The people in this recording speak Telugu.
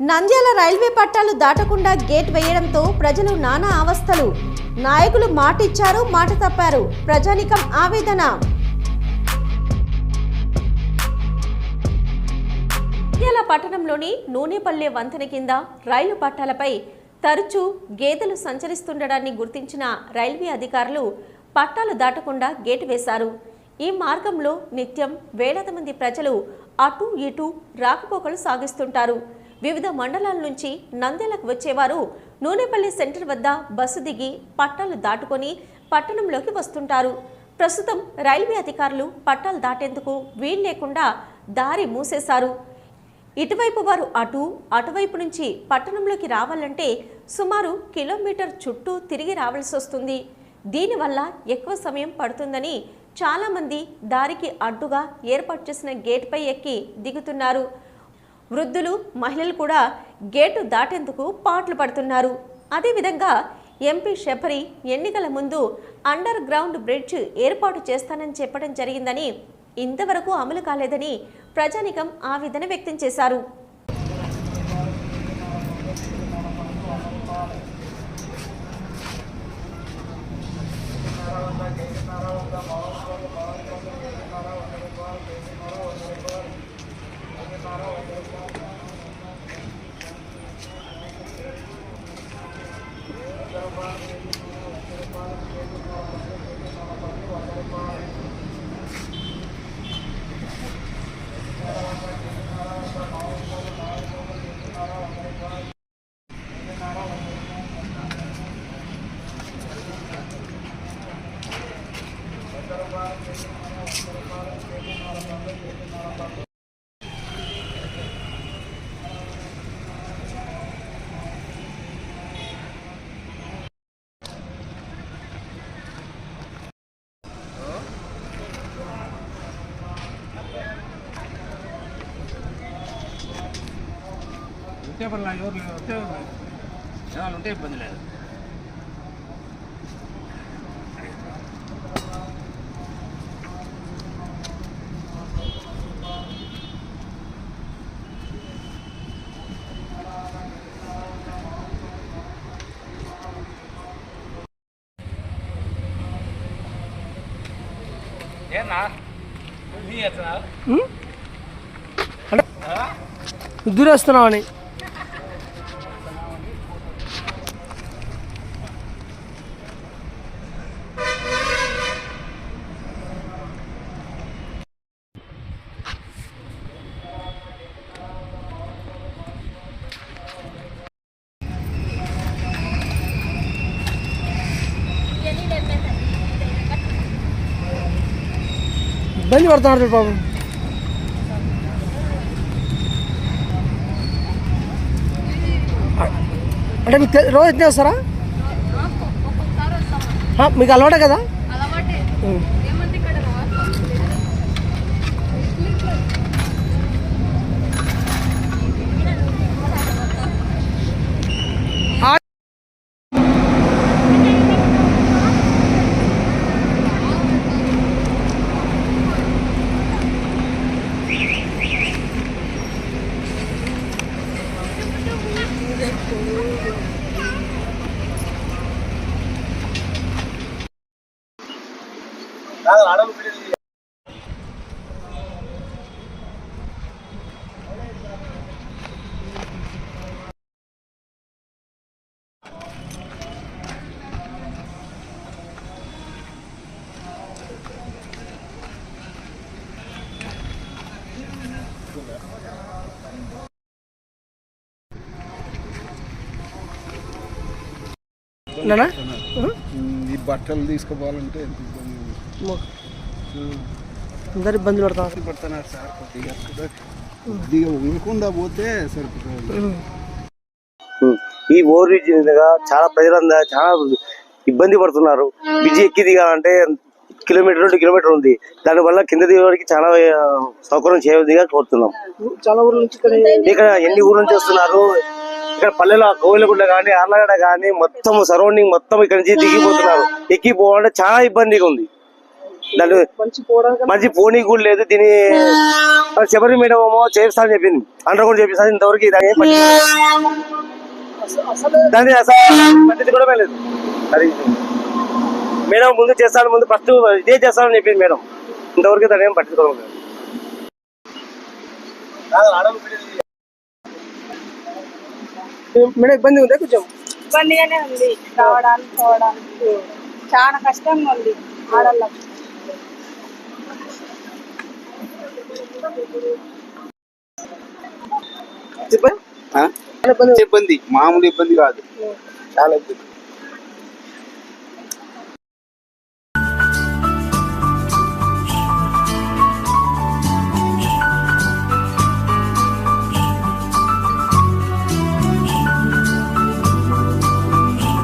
నంద్యాల రైల్వే పట్టాలు దాటకుండా గేట్ వేయడంతో ప్రజలు నానా అవస్థలు. నాయకులు మాట ఇచ్చారు మాట తప్పారు. ప్రజానికం ఆవేదన. నంద్యాల పట్టణంలోని నూనెపల్లె వంతెన కింద రైలు పట్టాలపై తరచూ గేదెలు సంచరిస్తుండడాన్ని గుర్తించిన రైల్వే అధికారులు పట్టాలు దాటకుండా గేటు వేశారు. ఈ మార్గంలో నిత్యం వేలాది మంది ప్రజలు అటు ఇటు రాకపోకలు సాగిస్తుంటారు. వివిధ మండలాల నుంచి నంద్యాలకు వచ్చేవారు. నూనెపల్లి సెంటర్ వద్ద బస్సు దిగి పట్టాలు దాటుకొని పట్టణంలోకి వస్తుంటారు. ప్రస్తుతం రైల్వే అధికారులు పట్టాలు దాటేందుకు వీలు లేకుండా దారి మూసేశారు. ఇటువైపు వారు అటు అటువైపు నుంచి పట్టణంలోకి రావాలంటే సుమారు కిలోమీటర్ చుట్టూ తిరిగి రావాల్సి వస్తుంది. దీనివల్ల ఎక్కువ సమయం పడుతుందని చాలామంది దారికి అడ్డుగా ఏర్పాటు చేసిన గేట్పై ఎక్కి దిగుతున్నారు. వృద్ధులు మహిళలు కూడా గేటు దాటేందుకు పాట్లు పడుతున్నారు. అదేవిధంగా ఎంపీ శబరి ఎన్నికల ముందు అండర్ గ్రౌండ్ బ్రిడ్జ్ ఏర్పాటు చేస్తానని చెప్పడం జరిగిందని ఇంతవరకు అమలు కాలేదని ప్రజానికం ఆవేదన వ్యక్తం చేశారు. పర్లేదు ఎవరు వస్తే జనాలు ఉంటే ఇబ్బంది లేదు. ఏనా? నీ ఎత్తనా దూరేస్తున్నామని ఇబ్బంది పడుతున్నారు పాపం అంటే మీకు రోజు ఎత్తే వస్తారా మీకు అలవాటే కదా అలవాటే ఉం. ఏమంటే ఇక్కడ నానా? ఈ బట్టలు తీసుకుపోవాలంటే ఎంత ఇబ్బంది? అందరు ఇబ్బందులు పడుతున్నారు పడుతున్నారు సార్ కొద్దిగా. కొద్దిగా ఉండకుండా పోతే సరిపోతుంది. ఈ ఓవర్ బ్రిడ్జ్ మీదుగా చాలా ప్రజలందరూ చాలా ఇబ్బంది పడుతున్నారు. బ్రిడ్జి ఎక్కి దిగాలంటే కిలోమీటర్ రెండు కిలోమీటర్ ఉంది. దానివల్ల కింద దిగడానికి చాలా సౌకర్యం చేయదిగా కోరుతున్నాం. చాలా ఊర్ల నుంచి ఇక్కడ ఎన్ని ఊరు నుంచి వస్తున్నారు? ఇక్కడ పల్లెలో కోవిలగుండ కానీ ఆర్లగడ్డ కానీ మొత్తం సరౌండింగ్ మొత్తం ఇక్కడ నుంచి దిగిపోతున్నారు. ఎక్కిపోవాలంటే చాలా ఇబ్బందిగా ఉంది. దాన్ని మంచి పోనీ కూడా లేదు దీని శబరి మేడం ఏమో చేస్తా అని చెప్పింది. అండర్ గ్రౌండ్ చేపిస్తా ఇంతవరకు దాన్ని ఏం పట్టించుకోలేదు. అసలు పట్టించుకోవడమే లేదు. అది మేడం ముందు చేస్తాను ముందు ఫస్ట్ ఇదే చేస్తానని చెప్పింది మేడం. ఇంతవరకు దాన్ని ఏం పట్టించుకోవడం మేడం ఇబ్బంది ఉందా కొంచెం? ఇబ్బందిగానే ఉంది. రావడానికి పోవడానికి. చాలా కష్టంగా ఉంది. ఆడళ్ళకి. చెప్పండి. ఇబ్బంది మామూలు ఇబ్బంది కాదు. చాలా ఇబ్బంది.